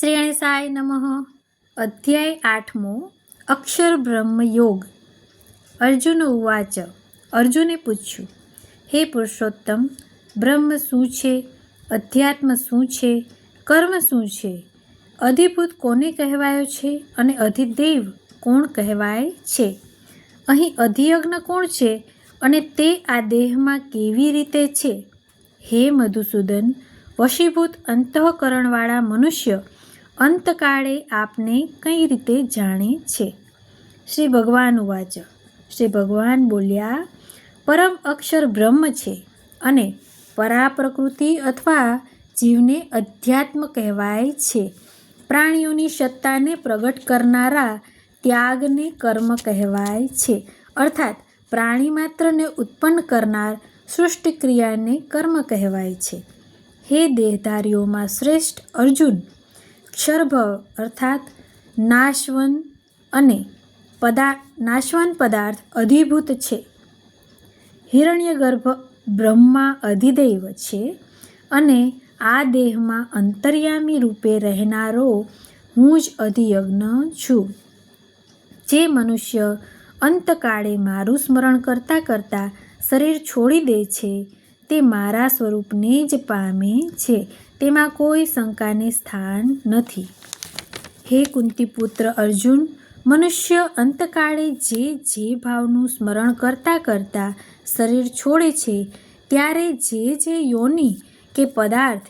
શ્રી ગણેશાય નમઃ. અધ્યાય આઠમો, અક્ષર બ્રહ્મ યોગ. અર્જુન ઉવાચ. અર્જુને પૂછ્યું, હે પુરુષોત્તમ, બ્રહ્મ શું છે? અધ્યાત્મ શું છે? કર્મ શું છે? અધિભૂત કોને કહેવાયો છે અને અધિદેવ કોણ કહેવાય છે? અહીં અધિયજ્ઞ કોણ છે અને તે આ દેહમાં કેવી રીતે છે? હે મધુસૂદન, વશીભૂત અંતઃકરણવાળા મનુષ્ય અંતકાળે આપને કઈ રીતે જાણે છે? શ્રી ભગવાન વાચ શ્રી ભગવાન બોલ્યા, પરમ અક્ષર બ્રહ્મ છે અને પરા પ્રકૃતિ અથવા જીવને અધ્યાત્મ કહેવાય છે. પ્રાણીઓની સત્તાને પ્રગટ કરનારા ત્યાગને કર્મ કહેવાય છે. અર્થાત, પ્રાણી માત્રને ઉત્પન્ન કરનાર સૃષ્ટિ ક્રિયાને કર્મ કહેવાય છે. હે દેહધારીઓમાં શ્રેષ્ઠ અર્જુન ક્ષરભવ અર્થાત નાશવન અને પદા, નાશવન પદાર્થ અધિભૂત છે. હિરણ્યગર્ભ બ્રહ્મા અધિદૈવ છે અને આ દેહમાં અંતર્યામી રૂપે રહેનારો હું જ અધિયજ્ઞ છું. જે મનુષ્ય અંતકાળે મારું સ્મરણ કરતાં કરતાં શરીર છોડી દે છે તે મારા સ્વરૂપને જ પામે છે. તેમાં કોઈ શંકાને સ્થાન નથી. હે કુંતીપુત્ર અર્જુન, મનુષ્ય અંતકાળે જે જે ભાવનું સ્મરણ કરતાં કરતાં શરીર છોડે છે, ત્યારે જે જે યોની કે પદાર્થ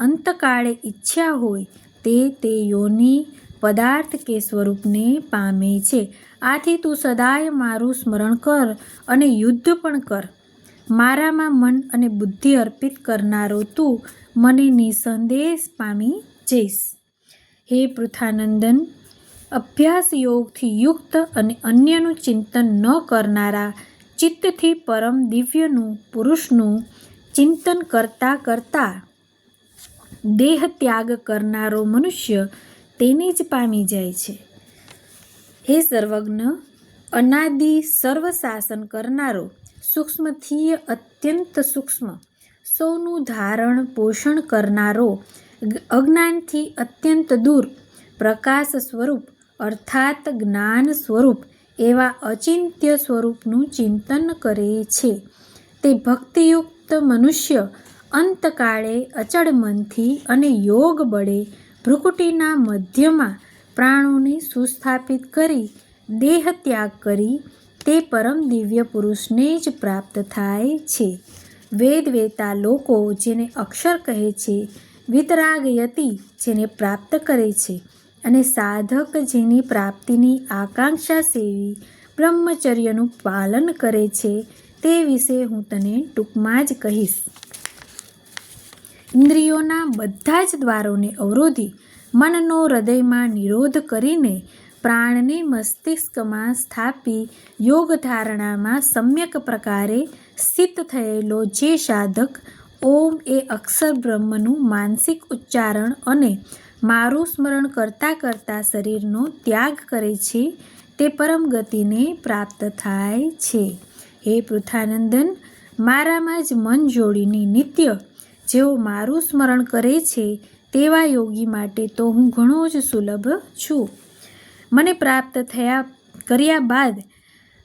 અંતકાળે ઈચ્છા હોય, તે તે યોની પદાર્થ કે સ્વરૂપને પામે છે. આથી તું સદાય મારું સ્મરણ કર અને યુદ્ધ પણ કર. મારામાં મન અને બુદ્ધિ અર્પિત કરનારો તું મને નિસંદેશ પામી જઈશ. હે પૃથાનંદન, અભ્યાસ યોગથી યુક્ત અને અન્યનું ચિંતન ન કરનારા, ચિત્તથી પરમ દિવ્યનું પુરુષનું ચિંતન કરતાં કરતાં દેહ ત્યાગ કરનારો મનુષ્ય તેને જ પામી જાય છે. હે સર્વજ્ઞ, અનાદિ સર્વ શાસન કરનારો સૂક્ષ્મથી અત્યંત સૂક્ષ્મ. સૌનું ધારણ પોષણ કરનારો અજ્ઞાનથી અત્યંત દૂર, પ્રકાશ સ્વરૂપ, અર્થાત જ્ઞાન સ્વરૂપ, એવા અચિંત્ય સ્વરૂપનું ચિંતન કરે છે. તે ભક્તિયુક્ત મનુષ્ય અંતકાળે અચળ મનથી અને યોગ બળે ભ્રુકુટીના મધ્યમાં પ્રાણોને સુસ્થાપિત કરી, દેહ ત્યાગ કરી તે પરમ દિવ્ય પુરુષને જ પ્રાપ્ત થાય છે. વેદ વેતા લોકો જેને અક્ષર કહે છે, વિતરાગયતિ જેને પ્રાપ્ત કરે છે અને સાધક જેની પ્રાપ્તિની આકાંક્ષા સેવી બ્રહ્મચર્યનું પાલન કરે છે, તે વિશે હું તને ટૂંકમાં જ કહીશ. ઇન્દ્રિયોના બધા જ દ્વારોને અવરોધી મનનો હૃદયમાં નિરોધ કરીને પ્રાણને મસ્તિષ્કમાં સ્થાપી યોગ ધારણામાં સમ્યક પ્રકારે સ્થિત થયેલો જે સાધક ઓમ એ અક્ષર બ્રહ્મનું માનસિક ઉચ્ચારણ અને મારું સ્મરણ કરતાં કરતાં શરીરનો ત્યાગ કરે છે, તે પરમ ગતિને પ્રાપ્ત થાય છે. હે પૃથાનંદન, મારામાં જ મન જોડીને નિત્ય જેઓ મારું સ્મરણ કરે છે, તેવા યોગી માટે તો હું ઘણો જ સુલભ છું. મને પ્રાપ્ત થયા, કર્યા બાદ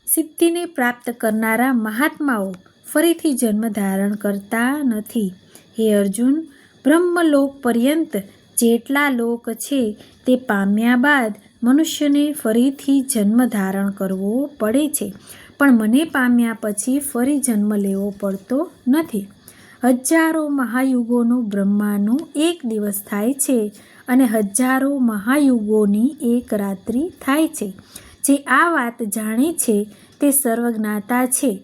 સિદ્ધિને પ્રાપ્ત કરનારા મહાત્માઓ ફરીથી જન્મ ધારણ કરતા નથી. હે અર્જુન, બ્રહ્મલોક પર્યંત જેટલા લોક છે તે પામ્યા બાદ મનુષ્યને ફરીથી જન્મ ધારણ કરવો પડે છે. પણ મને પામ્યા પછી ફરી જન્મ લેવો પડતો નથી. હજારો મહાયુગોનું બ્રહ્માનો એક દિવસ થાય છે અને હજારો મહાયુગોની એક રાત્રિ થાય છે. જે આ વાત જાણે છે તે સર્વજ્ઞાતા છે.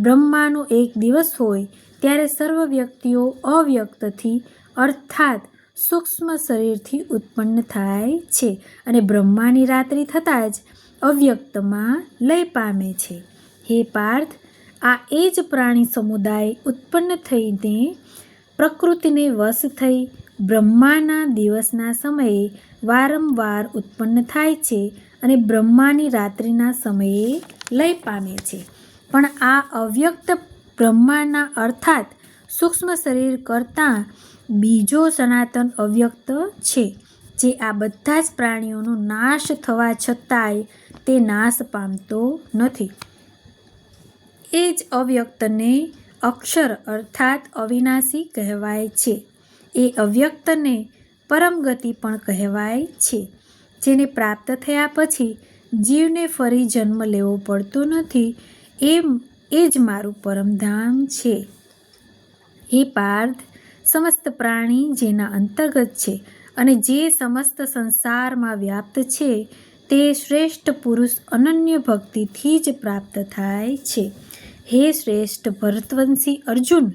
બ્રહ્માનો એક દિવસ હોય ત્યારે સર્વ વ્યક્તિઓ અવ્યક્તથી અર્થાત સૂક્ષ્મ શરીરથી ઉત્પન્ન થાય છે અને બ્રહ્માની રાત્રિ થતાં જ અવ્યક્તમાં લય પામે છે. હે પાર્થ આ એ જ પ્રાણી સમુદાય ઉત્પન્ન થઈને પ્રકૃતિને વશ થઈ બ્રહ્માના દિવસના સમયે વારંવાર ઉત્પન્ન થાય છે અને બ્રહ્માની રાત્રિના સમયે લય પામે છે. પણ આ અવ્યક્ત બ્રહ્માના અર્થાત સૂક્ષ્મ શરીર કરતાં બીજો સનાતન અવ્યક્ત છે, જે આ બધા જ પ્રાણીઓનો નાશ થવા છતાંય તે નાશ પામતો નથી. એ જ અવ્યક્તને અક્ષર અર્થાત અવિનાશી કહેવાય છે. એ અવ્યક્તને પરમગતિ પણ કહેવાય છે. જેને પ્રાપ્ત થયા પછી જીવને ફરી જન્મ લેવો પડતો નથી, એમ એ જ મારું પરમધામ છે. હે પાર્થ, સમસ્ત પ્રાણી જેના અંતર્ગત છે અને જે સમસ્ત સંસારમાં વ્યાપ્ત છે, તે શ્રેષ્ઠ પુરુષ અનન્ય ભક્તિથી જ પ્રાપ્ત થાય છે. હે શ્રેષ્ઠ ભરતવંશી અર્જુન,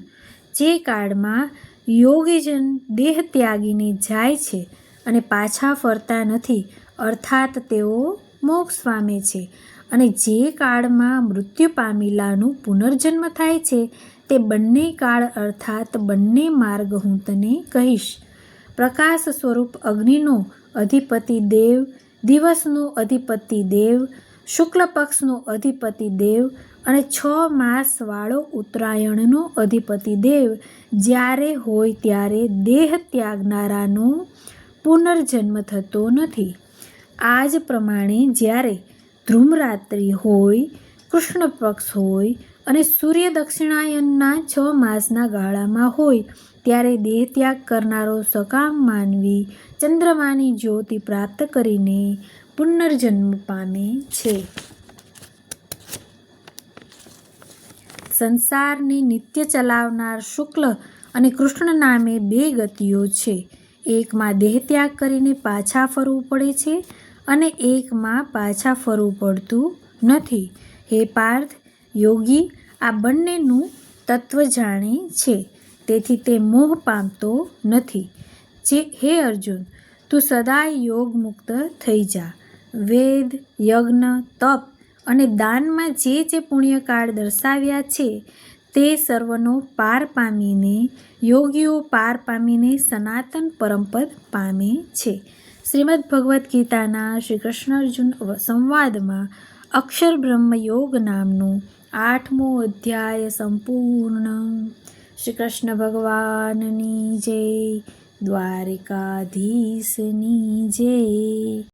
જે કાળમાં યોગીજન દેહ ત્યાગીને જાય છે અને પાછા ફરતા નથી, અર્થાત તેઓ મોક્ષ પામે છે અને જે કાળમાં મૃત્યુ પામેલાનું પુનર્જન્મ થાય છે, તે બંને કાળ અર્થાત બંને માર્ગ હું તને કહીશ. પ્રકાશ સ્વરૂપ અગ્નિનો અધિપતિ દેવ, દિવસનો અધિપતિ દેવ શુક્લ પક્ષનો અધિપતિ દેવ અને છ માસવાળો ઉત્તરાયણનો અધિપતિ દેવ. જ્યારે હોય ત્યારે દેહ ત્યાગનારાનો પુનર્જન્મ થતો નથી. આ જ પ્રમાણે જ્યારે ધ્રુમરાત્રિ હોય, કૃષ્ણ પક્ષ હોય અને સૂર્ય દક્ષિણાયનના છ માસના ગાળામાં હોય, ત્યારે દેહ ત્યાગ કરનારો સકામ માનવી ચંદ્રમાની જ્યોતિ પ્રાપ્ત કરીને પુનર્જન્મ પામે છે. સંસારને નિત્ય ચલાવનાર શુક્લ અને કૃષ્ણ નામે બે ગતિઓ છે. એકમાં દેહ ત્યાગ કરીને પાછા ફરવું પડે છે અને એકમાં પાછા ફરવું પડતું નથી. હે પાર્થ, યોગી, આ બંનેનું તત્વ જાણે છે, તેથી તે મોહ પામતો નથી. જે હે અર્જુન, તું સદાય યોગ મુક્ત થઈ જા. વેદ, યજ્ઞ, તપ અને દાનમાં જે જે પુણ્યકાળ દર્શાવ્યા છે, તે સર્વનો પાર પામીને, યોગીઓ પાર પામીને સનાતન પરમપદ પામે છે. શ્રીમદ ભગવદ્ ગીતાના શ્રી કૃષ્ણ અર્જુન સંવાદમાં અક્ષર બ્રહ્મ યોગ નામનું આઠમો અધ્યાય સંપૂર્ણ. શ્રી કૃષ્ણ ભગવાનની જય, દ્વારિકાધીશની જય.